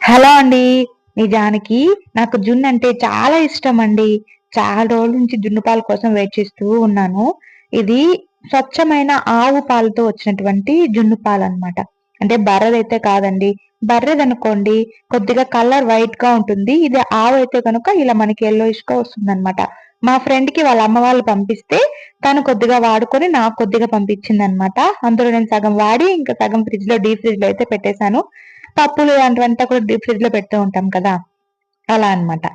Hello అండి. నిజానికి నాకు జున్ను అంటే చాలా ఇష్టం అండి. చాలా రోజుల నుంచి జున్ను పాల కోసం వెయిట్ చేస్తూ ఉన్నాను. ఇది స్వచ్ఛమైన ఆవు పాలతో వచ్చినటువంటి జున్ను పాలు అనమాట అంటే బర్రెదైతే కాదండి. బర్రెదనుకోండి కొద్దిగా కలర్ వైట్గా ఉంటుంది. ఇది ఆవు అయితే కనుక ఇలా మనకి ఎల్లోయిష్గా వస్తుంది అనమాట మా ఫ్రెండ్కి వాళ్ళ అమ్మ వాళ్ళు పంపిస్తే తను కొద్దిగా వాడుకొని నాకు కొద్దిగా పంపించింది అనమాట అందులో నేను సగం వాడి ఇంకా సగం ఫ్రిడ్జ్లో డీప్ ఫ్రిడ్జ్లో అయితే పెట్టేశాను. పప్పులు ఇలాంటివంతా కూడా డీప్ ఫ్రిడ్జ్లో పెడుతూ ఉంటాం కదా? అలా అన్నమాట.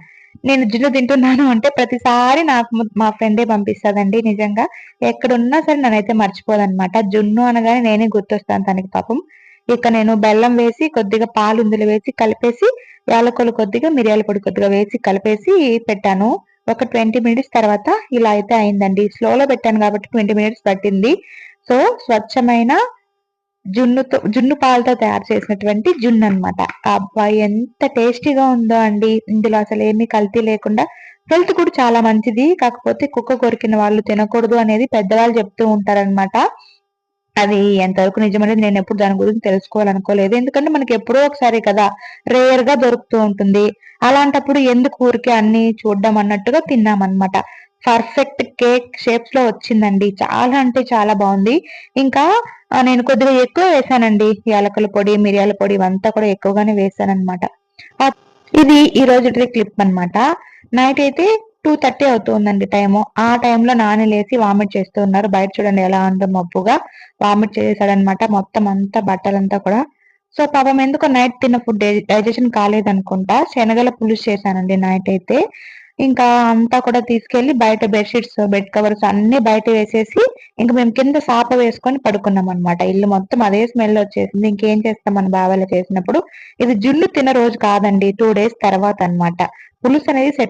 నేను జున్ను తింటున్నాను అంటే ప్రతిసారి నాకు మా ఫ్రెండే పంపిస్తుందండి నిజంగా. ఎక్కడున్నా సరే నన్నైతే మర్చిపోదనమాట జున్ను అనగానే నేనే గుర్తొస్తాను తనకి పాపం. ఇక నేను బెల్లం వేసి కొద్దిగా పాలు ఇందులో వేసి కలిపేసి యాలకులు కొద్దిగా మిరియాల పొడి కొద్దిగా వేసి కలిపేసి పెట్టాను. ఒక ట్వంటీ మినిట్స్ తర్వాత ఇలా అయితే అయిందండి. స్లోలో పెట్టాను కాబట్టి ట్వంటీ మినిట్స్ పట్టింది. సో స్వచ్ఛమైన జున్నుతో జున్ను పాలతో తయారు చేసినటువంటి జున్ను అన్నమాట అబ్బా ఎంత టేస్టీగా ఉందో అండి. ఇందులో అసలు ఏమీ కల్తీ లేకుండా హెల్త్ కూడా చాలా మంచిది. కాకపోతే కుక్క కొరికిన వాళ్ళు తినకూడదు అనేది పెద్దవాళ్ళు చెప్తూ ఉంటారన్నమాట. అది ఎంతవరకు నిజమనేది నేను ఎప్పుడు దాని గురించి తెలుసుకోవాలనుకోలేదు. ఎందుకంటే మనకి ఎప్పుడో ఒకసారి కదా రేర్గా దొరుకుతూ ఉంటుంది. అలాంటప్పుడు ఎందుకు ఊరికే అన్ని చూడడం అన్నట్టుగా తిన్నామన్నమాట. పర్ఫెక్ట్ కేక్ షేప్స్లో వచ్చిందండి. చాలా అంటే చాలా బాగుంది. ఇంకా నేను కొద్దిగా ఎక్కువ వేసానండి. యాలకుల పొడి మిరియాల పొడి ఇవంతా కూడా ఎక్కువగానే వేసాను అనమాట ఇది ఈ రోజు క్లిప్ అనమాట నైట్ అయితే టూ థర్టీ అవుతుందండి టైము. ఆ టైంలో నాని లేచి వామిట్ చేస్తూ ఉన్నారు. బయట చూడండి ఎలా ఉందో మబ్బుగా వామిట్ చేసేసాడనమాట మొత్తం అంతా బట్టలంతా కూడా. సో పాపం ఎందుకో నైట్ తిన్న ఫుడ్ డైజెషన్ కాలేదనుకుంటా. శనగల పులుసు చేశానండి నైట్ అయితే. ఇంకా అంతా కూడా తీసుకెళ్ళి బయట బెడ్షీట్స్ బెడ్ కవర్స్ అన్ని బయట వేసేసి ఇంకా మేము కింద సాప వేసుకొని పడుకున్నాం అనమాట ఇల్లు మొత్తం అదే స్మెల్ వచ్చేసింది. ఇంకేం చేస్తాం మన బావలు చేసినప్పుడు? ఇది జున్ను తిన రోజు కాదండి టూ డేస్ తర్వాత అన్నమాట. పులుసు అనేది సెట్